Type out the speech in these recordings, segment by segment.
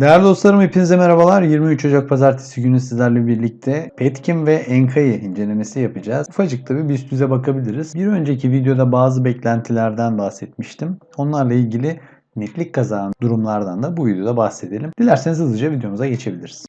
Değerli dostlarım hepinize merhabalar. 23 Ocak Pazartesi günü sizlerle birlikte Petkim ve Enka'yı incelemesi yapacağız. Ufacık da bir düze bakabiliriz. Bir önceki videoda bazı beklentilerden bahsetmiştim. Onlarla ilgili netlik kazanan durumlardan da bu videoda bahsedelim. Dilerseniz hızlıca videomuza geçebiliriz.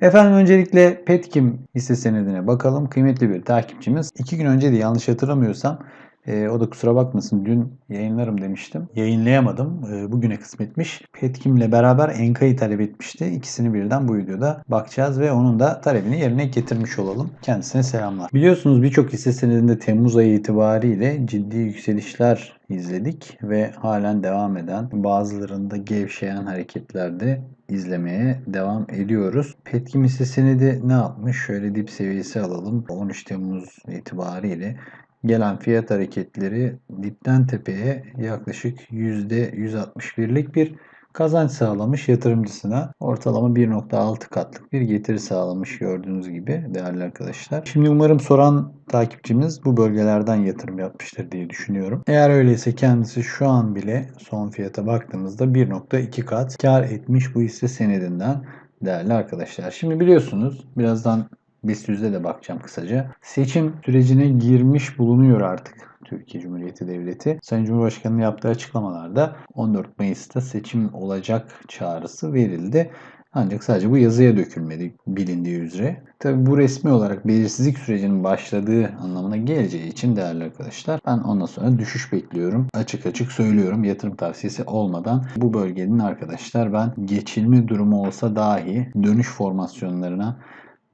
Efendim öncelikle Petkim hisse senedine bakalım. Kıymetli bir takipçimiz. İki gün önce de yanlış hatırlamıyorsam e, o da kusura bakmasın dün yayınlarım demiştim. Yayınlayamadım. E, bugüne kısmetmiş. Petkim'le beraber Enka'yı talep etmişti. İkisini birden bu videoda bakacağız ve onun da talebini yerine getirmiş olalım. Kendisine selamlar. Biliyorsunuz birçok hisse senedinde Temmuz ayı itibariyle ciddi yükselişler izledik ve halen devam eden bazılarında gevşeyen hareketlerde izlemeye devam ediyoruz. Petkim hisse senedi ne yapmış? Şöyle dip seviyesi alalım. 13 Temmuz itibariyle gelen fiyat hareketleri dipten tepeye yaklaşık %161'lik bir kazanç sağlamış yatırımcısına. Ortalama 1.6 katlık bir getiri sağlamış gördüğünüz gibi değerli arkadaşlar. Şimdi umarım soran takipçimiz bu bölgelerden yatırım yapmıştır diye düşünüyorum. Eğer öyleyse kendisi şu an bile son fiyata baktığımızda 1.2 kat kar etmiş bu hisse senedinden değerli arkadaşlar. Şimdi biliyorsunuz birazdan BIST de bakacağım kısaca. Seçim sürecine girmiş bulunuyor artık Türkiye Cumhuriyeti Devleti. Sayın Cumhurbaşkanı'nın yaptığı açıklamalarda 14 Mayıs'ta seçim olacak çağrısı verildi. Ancak sadece bu yazıya dökülmedi bilindiği üzere. Tabi bu resmi olarak belirsizlik sürecinin başladığı anlamına geleceği için değerli arkadaşlar ben ondan sonra düşüş bekliyorum. Açık açık söylüyorum yatırım tavsiyesi olmadan bu bölgenin arkadaşlar ben geçilme durumu olsa dahi dönüş formasyonlarına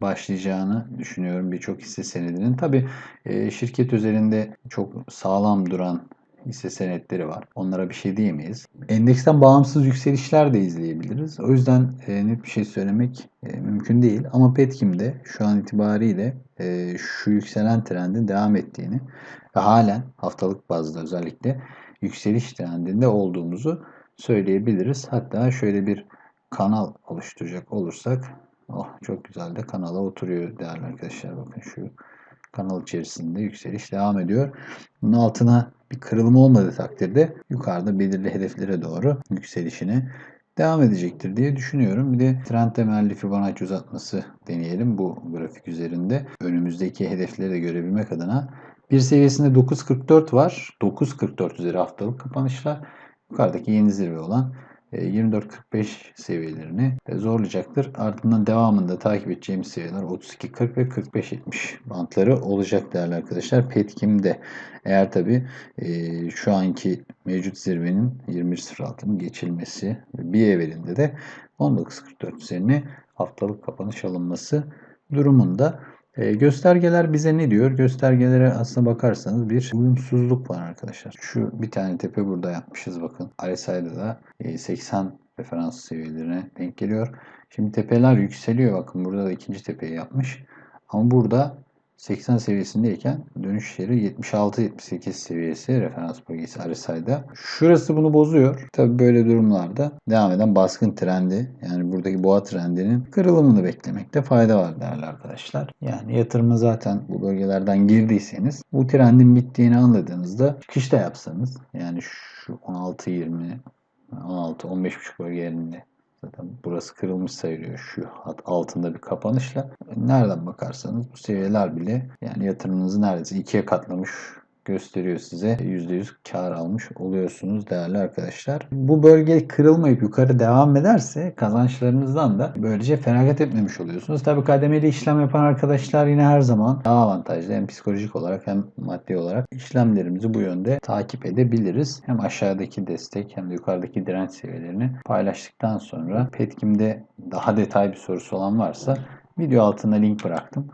başlayacağını düşünüyorum birçok hisse senedinin. Tabi e, şirket üzerinde çok sağlam duran hisse senetleri var. Onlara bir şey diyemeyiz. Endeksten bağımsız yükselişler de izleyebiliriz. O yüzden e, net bir şey söylemek e, mümkün değil. Ama Petkim'de şu an itibariyle şu yükselen trendin devam ettiğini ve halen haftalık bazda özellikle yükseliş trendinde olduğumuzu söyleyebiliriz. Hatta şöyle bir kanal oluşturacak olursak Oh çok güzel de kanala oturuyor değerli arkadaşlar. Bakın şu kanal içerisinde yükseliş devam ediyor. Bunun altına bir kırılma olmadığı takdirde yukarıda belirli hedeflere doğru yükselişine devam edecektir diye düşünüyorum. Bir de trend temelli Fibonacci uzatması deneyelim bu grafik üzerinde. Önümüzdeki hedefleri de görebilmek adına bir seviyesinde 9.44 var. 9.44 üzeri haftalık kapanışlar. Yukarıdaki yeni zirve olan 24-45 seviyelerini zorlayacaktır. Ardından devamında takip edeceğimiz seviyeler 32-40 ve 45-70 bantları olacak değerli arkadaşlar. Petkim'de eğer tabi e, şu anki mevcut zirvenin 21.06'nın geçilmesi bir evvelinde de 19.44 üzerine haftalık kapanış alınması durumunda e, göstergeler bize ne diyor? Göstergelere aslına bakarsanız bir uyumsuzluk var arkadaşlar. Şu bir tane tepe burada yapmışız bakın. RSI'da da e, 80 referans seviyelerine denk geliyor. Şimdi tepeler yükseliyor. Bakın burada da ikinci tepeyi yapmış. Ama burada 80 seviyesindeyken dönüş yeri 76-78 seviyesi referans bölgesi RSI'da. Şurası bunu bozuyor. Tabi böyle durumlarda devam eden baskın trendi yani buradaki boğa trendinin kırılımını beklemekte fayda var değerli arkadaşlar. Yani yatırımı zaten bu bölgelerden girdiyseniz bu trendin bittiğini anladığınızda çıkışta yapsanız yani şu 16-20 16-15.5 bölgelerinde Zaten burası kırılmış sayılıyor şu hat altında bir kapanışla. Nereden bakarsanız bu seviyeler bile yani yatırımınızı neredeyse ikiye katlamış gösteriyor size. %100 kar almış oluyorsunuz değerli arkadaşlar. Bu bölge kırılmayıp yukarı devam ederse kazançlarınızdan da böylece feragat etmemiş oluyorsunuz. Tabi kademeli işlem yapan arkadaşlar yine her zaman daha avantajlı hem psikolojik olarak hem maddi olarak işlemlerimizi bu yönde takip edebiliriz. Hem aşağıdaki destek hem de yukarıdaki direnç seviyelerini paylaştıktan sonra Petkim'de daha detay bir sorusu olan varsa video altına link bıraktım.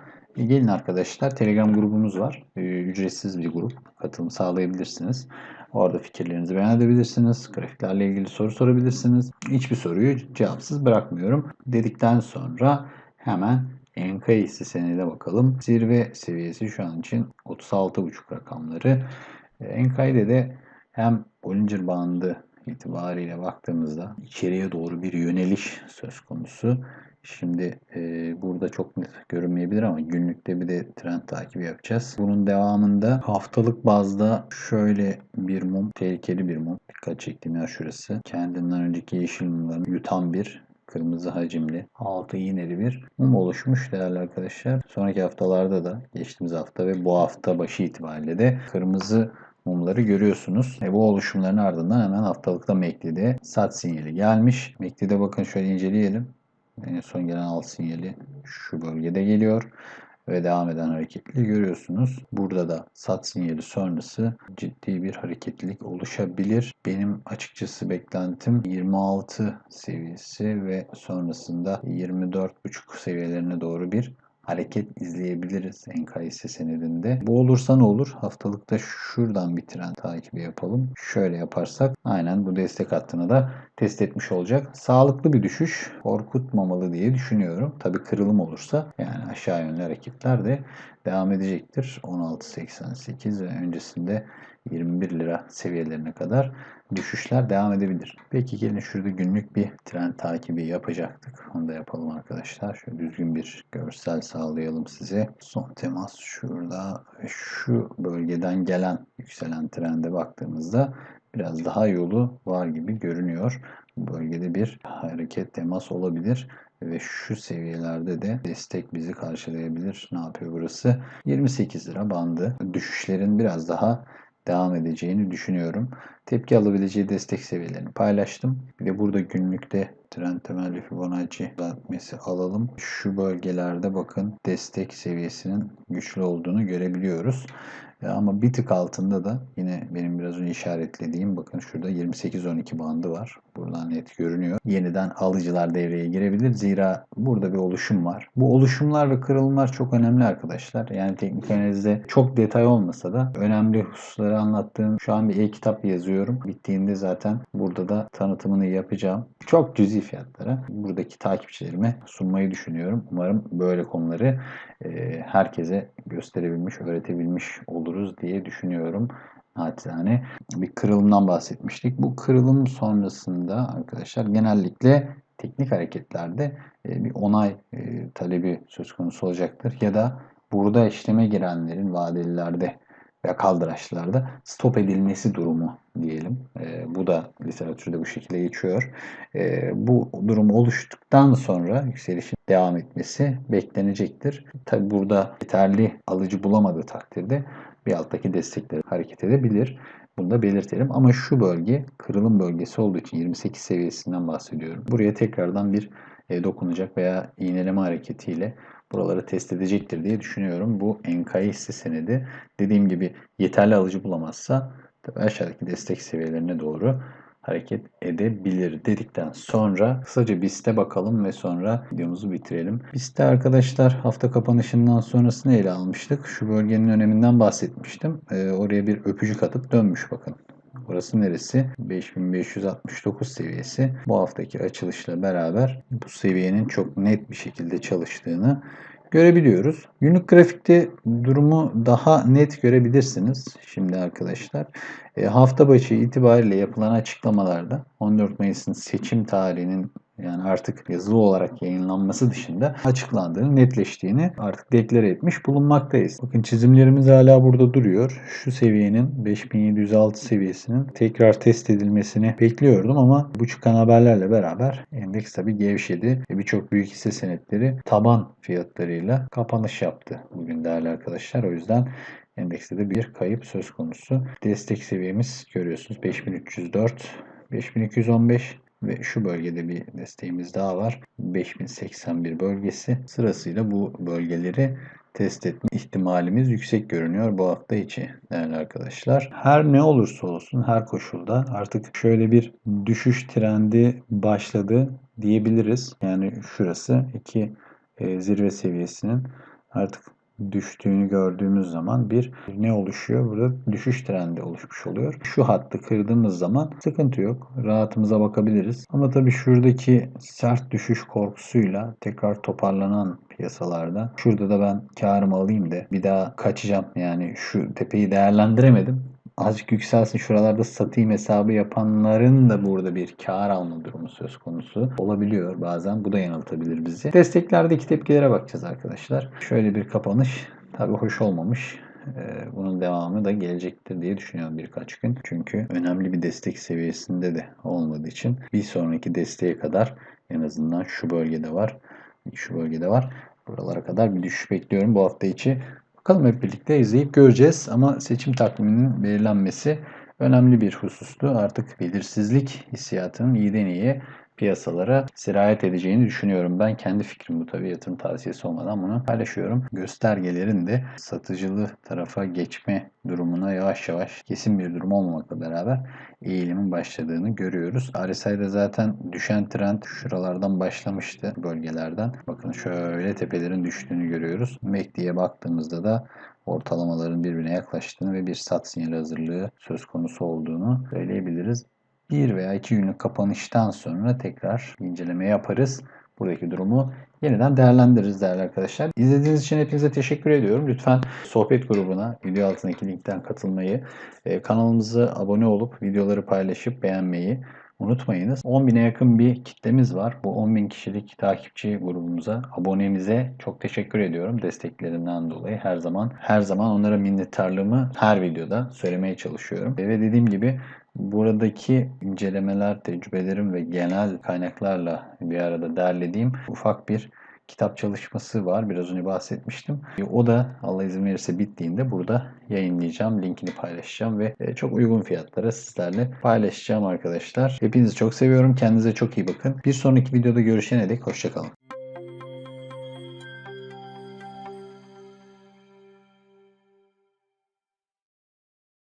Gelin arkadaşlar Telegram grubumuz var. E, ücretsiz bir grup. Katılım sağlayabilirsiniz. Orada fikirlerinizi beyan edebilirsiniz. Grafiklerle ilgili soru sorabilirsiniz. Hiçbir soruyu cevapsız bırakmıyorum. Dedikten sonra hemen Enka hisse senedine bakalım. Zirve seviyesi şu an için 36.5 rakamları. Enka'yda de hem Bollinger bandı itibariyle baktığımızda içeriye doğru bir yöneliş söz konusu. Şimdi e, burada çok net görünmeyebilir ama günlükte bir de trend takibi yapacağız. Bunun devamında haftalık bazda şöyle bir mum, tehlikeli bir mum. Dikkat çektiğim yer şurası. Kendinden önceki yeşil mumları yutan bir kırmızı hacimli, altı iğneli bir mum oluşmuş değerli arkadaşlar. Sonraki haftalarda da geçtiğimiz hafta ve bu hafta başı itibariyle de kırmızı mumları görüyorsunuz. E bu oluşumların ardından hemen haftalıkta MACD'de sat sinyali gelmiş. MACD'de bakın şöyle inceleyelim. Son gelen alt sinyali şu bölgede geliyor ve devam eden hareketli görüyorsunuz. Burada da sat sinyali sonrası ciddi bir hareketlilik oluşabilir. Benim açıkçası beklentim 26 seviyesi ve sonrasında 24.5 seviyelerine doğru bir hareket izleyebiliriz NKS senedinde. Bu olursa ne olur? Haftalıkta şuradan bir trend takibi yapalım. Şöyle yaparsak aynen bu destek hattını da test etmiş olacak. Sağlıklı bir düşüş korkutmamalı diye düşünüyorum. Tabi kırılım olursa yani aşağı yönlü hareketler de devam edecektir. 16.88 ve öncesinde 21 lira seviyelerine kadar düşüşler devam edebilir. Peki gelin şurada günlük bir trend takibi yapacaktık. Onu da yapalım arkadaşlar. Şöyle düzgün bir görsel sağlayalım size. Son temas şurada şu bölgeden gelen yükselen trende baktığımızda biraz daha yolu var gibi görünüyor. Bu bölgede bir hareket temas olabilir ve şu seviyelerde de destek bizi karşılayabilir. Ne yapıyor burası? 28 lira bandı. Düşüşlerin biraz daha devam edeceğini düşünüyorum. Tepki alabileceği destek seviyelerini paylaştım. Bir de burada günlükte trend temelli Fibonacci düzeltmesi alalım. Şu bölgelerde bakın destek seviyesinin güçlü olduğunu görebiliyoruz. E, ama bir tık altında da yine benim biraz önce işaretlediğim bakın şurada 28-12 bandı var. Buradan net görünüyor. Yeniden alıcılar devreye girebilir. Zira burada bir oluşum var. Bu oluşumlar ve kırılımlar çok önemli arkadaşlar. Yani teknik analizde çok detay olmasa da önemli hususları anlattığım şu an bir e-kitap yazıyorum. Bittiğinde zaten burada da tanıtımını yapacağım. Çok cüzi fiyatlara buradaki takipçilerime sunmayı düşünüyorum. Umarım böyle konuları e, herkese gösterebilmiş, öğretebilmiş oluruz diye düşünüyorum. Naçizane bir kırılımdan bahsetmiştik. Bu kırılım sonrasında arkadaşlar genellikle teknik hareketlerde e, bir onay e, talebi söz konusu olacaktır. Ya da burada işleme girenlerin vadelilerde veya kaldıraçlarda stop edilmesi durumu diyelim. E, bu da literatürde bu şekilde geçiyor. E, bu durum oluştuktan sonra yükselişin devam etmesi beklenecektir. Tabi burada yeterli alıcı bulamadığı takdirde bir alttaki destekleri hareket edebilir. Bunu da belirtelim. Ama şu bölge kırılım bölgesi olduğu için 28 seviyesinden bahsediyorum. Buraya tekrardan bir e, dokunacak veya iğneleme hareketiyle buraları test edecektir diye düşünüyorum. Bu NK'ye hisse senedi dediğim gibi yeterli alıcı bulamazsa aşağıdaki destek seviyelerine doğru hareket edebilir dedikten sonra kısaca BIST'e bakalım ve sonra videomuzu bitirelim. BIST'te arkadaşlar hafta kapanışından sonrasını ele almıştık. Şu bölgenin öneminden bahsetmiştim. Ee, oraya bir öpücük atıp dönmüş bakın. Burası neresi? 5569 seviyesi. Bu haftaki açılışla beraber bu seviyenin çok net bir şekilde çalıştığını görebiliyoruz. Günlük grafikte durumu daha net görebilirsiniz. Şimdi arkadaşlar e, hafta başı itibariyle yapılan açıklamalarda 14 Mayıs'ın seçim tarihinin yani artık yazılı olarak yayınlanması dışında açıklandığını, netleştiğini artık deklare etmiş bulunmaktayız. Bakın çizimlerimiz hala burada duruyor. Şu seviyenin 5706 seviyesinin tekrar test edilmesini bekliyordum ama bu çıkan haberlerle beraber endeks tabi gevşedi. ve Birçok büyük hisse senetleri taban fiyatlarıyla kapanış yaptı bugün değerli arkadaşlar. O yüzden endekste de bir kayıp söz konusu. Destek seviyemiz görüyorsunuz 5304 5215 ve şu bölgede bir desteğimiz daha var. 5081 bölgesi. Sırasıyla bu bölgeleri test etme ihtimalimiz yüksek görünüyor bu hafta içi değerli arkadaşlar. Her ne olursa olsun her koşulda artık şöyle bir düşüş trendi başladı diyebiliriz. Yani şurası iki e, zirve seviyesinin artık düştüğünü gördüğümüz zaman bir ne oluşuyor? Burada düşüş trendi oluşmuş oluyor. Şu hattı kırdığımız zaman sıkıntı yok. Rahatımıza bakabiliriz. Ama tabii şuradaki sert düşüş korkusuyla tekrar toparlanan piyasalarda şurada da ben karımı alayım da bir daha kaçacağım. Yani şu tepeyi değerlendiremedim azıcık yükselsin şuralarda satayım hesabı yapanların da burada bir kar alma durumu söz konusu olabiliyor bazen. Bu da yanıltabilir bizi. Desteklerdeki tepkilere bakacağız arkadaşlar. Şöyle bir kapanış tabii hoş olmamış. Ee, Bunun devamı da gelecektir diye düşünüyorum birkaç gün. Çünkü önemli bir destek seviyesinde de olmadığı için bir sonraki desteğe kadar en azından şu bölgede var. Şu bölgede var. Buralara kadar bir düşüş bekliyorum bu hafta içi. Bakalım hep birlikte izleyip göreceğiz. Ama seçim takviminin belirlenmesi önemli bir husustu. Artık belirsizlik hissiyatının iyiden iyiye piyasalara sirayet edeceğini düşünüyorum. Ben kendi fikrim bu tabii yatırım tavsiyesi olmadan bunu paylaşıyorum. Göstergelerin de satıcılı tarafa geçme durumuna yavaş yavaş kesin bir durum olmamakla beraber eğilimin başladığını görüyoruz. RSI'de zaten düşen trend şuralardan başlamıştı bölgelerden. Bakın şöyle tepelerin düştüğünü görüyoruz. MACD'ye baktığımızda da ortalamaların birbirine yaklaştığını ve bir sat sinyali hazırlığı söz konusu olduğunu söyleyebiliriz. Bir veya iki günlük kapanıştan sonra tekrar inceleme yaparız. Buradaki durumu yeniden değerlendiririz değerli arkadaşlar. İzlediğiniz için hepinize teşekkür ediyorum. Lütfen sohbet grubuna video altındaki linkten katılmayı, e, kanalımıza abone olup videoları paylaşıp beğenmeyi unutmayınız. 10.000'e yakın bir kitlemiz var. Bu 10.000 kişilik takipçi grubumuza, abonemize çok teşekkür ediyorum desteklerinden dolayı. Her zaman her zaman onlara minnettarlığımı her videoda söylemeye çalışıyorum. Ve dediğim gibi buradaki incelemeler, tecrübelerim ve genel kaynaklarla bir arada derlediğim ufak bir kitap çalışması var. Biraz önce bahsetmiştim. O da Allah izin verirse bittiğinde burada yayınlayacağım. Linkini paylaşacağım ve e, çok uygun fiyatlara sizlerle paylaşacağım arkadaşlar. Hepinizi çok seviyorum. Kendinize çok iyi bakın. Bir sonraki videoda görüşene dek hoşçakalın.